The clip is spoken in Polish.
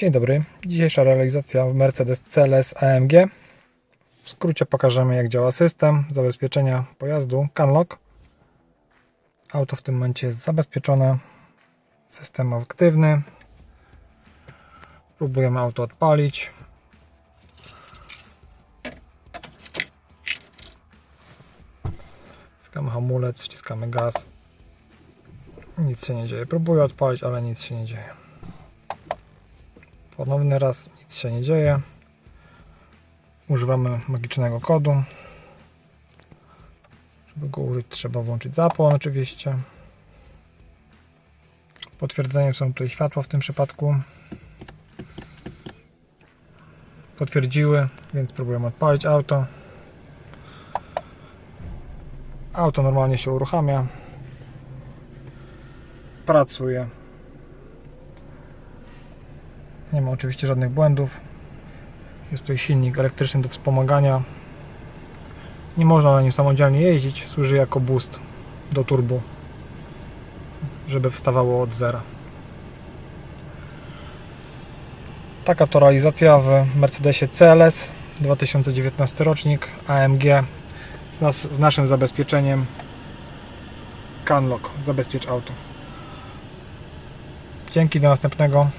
Dzień dobry. Dzisiejsza realizacja w Mercedes CLS AMG. W skrócie pokażemy jak działa system zabezpieczenia pojazdu Canlock. Auto w tym momencie jest zabezpieczone. System aktywny. Próbujemy auto odpalić. Wciskamy hamulec, wciskamy gaz. Nic się nie dzieje. Próbuję odpalić, ale nic się nie dzieje. Ponowny raz, nic się nie dzieje. Używamy magicznego kodu. Żeby go użyć, trzeba włączyć zapłon oczywiście. Potwierdzeniem są tutaj światła w tym przypadku. Potwierdziły, więc próbujemy odpalić auto. Auto normalnie się uruchamia. Pracuje. Nie ma oczywiście żadnych błędów. Jest tutaj silnik elektryczny do wspomagania. Nie można na nim samodzielnie jeździć. Służy jako boost do turbo, żeby wstawało od zera. Taka to realizacja w Mercedesie CLS 2019 rocznik AMG z, nas, z naszym zabezpieczeniem Canlock. Zabezpiecz auto. Dzięki, do następnego.